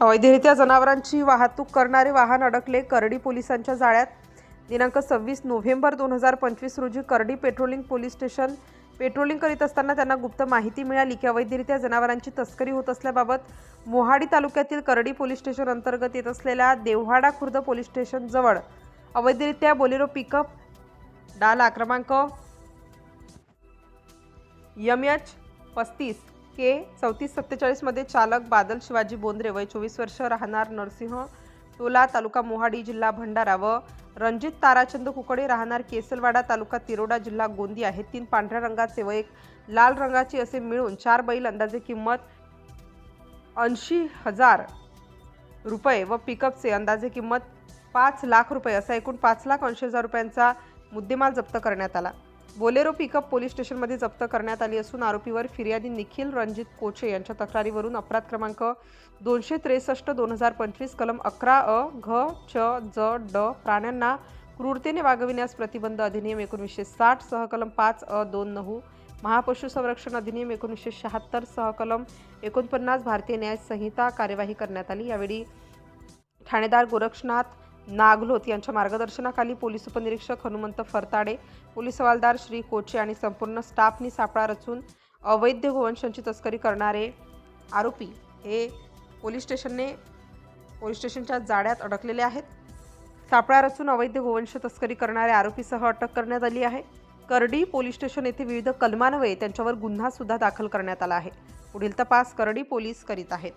अवैधरित्या जनावरांची वाहतूक करणारे वाहन अडकले करडी पोलिसांच्या जाळ्यात. दिनांक सव्वीस नोव्हेंबर दोन हजार पंचवीस रोजी करडी पेट्रोलिंग पोलीस स्टेशन पेट्रोलिंग करीत असताना त्यांना गुप्त माहिती मिळाली की अवैधरित्या जनावरांची तस्करी होत असल्याबाबत मोहाडी तालुक्यातील करडी पोलीस स्टेशन अंतर्गत येत असलेल्या देवहाडा खुर्द पोलीस स्टेशनजवळ अवैधरित्या बोलेरो पिकअप डाला क्रमांक यम एच पस्तीस के चौतीस सत्तेचाळीसमध्ये चालक बादल शिवाजी बोंद्रे वय चोवीस वर्ष राहणार नरसिंह टोला तालुका मोहाडी जिल्हा भंडारा व रणजित ताराचंद कुकडे राहणार केसलवाडा तालुका तिरोडा जिल्हा गोंदिया. हे तीन पांढऱ्या रंगाचे व एक लाल रंगाचे असे मिळून चार बैल अंदाजे किंमत ऐंशी हजार रुपये व पिकअपचे अंदाजे किंमत पाच लाख रुपये असा एकूण पाच लाख ऐंशी हजार रुपयांचा मुद्देमाल जप्त करण्यात आला. बोलेरो पिकअप पोलीस स्टेशनमध्ये जप्त करण्यात आली असून आरोपीवर फिर्यादी निखिल रणजित कोचे यांच्या तक्रारीवरून अपराध क्रमांक दोनशे त्रेसष्ट दोन हजार पंचवीस कलम अकरा अ घ च ज ड प्राण्यांना क्रूरतेने वागविण्यास प्रतिबंध अधिनियम एकोणीसशे साठ सहकलम पाच अ दोन नऊ महापशु संरक्षण अधिनियम एकोणीसशे शहात्तर सहकलम एकोणपन्नास भारतीय न्याय संहिता कार्यवाही करण्यात आली. यावेळी ठाणेदार गोरक्षनाथ नागलोत यांच्या मार्गदर्शनाखाली पोलीस उपनिरीक्षक हनुमंत फरताडे पोलीस हवालदार श्री कोचे आणि संपूर्ण स्टाफनी सापळा रचून अवैध गोवंशांची तस्करी करणारे आरोपी हे पोलीस स्टेशनने पोलीस स्टेशनच्या जाड्यात अडकलेले आहेत. सापळा रचून अवैध गोवंश तस्करी करणाऱ्या आरोपीसह अटक करण्यात आली आहे. करडी पोलीस स्टेशन येथे विविध कलमान्वये त्यांच्यावर गुन्हा सुद्धा दाखल करण्यात आला आहे. पुढील तपास करडी पोलीस करीत आहेत.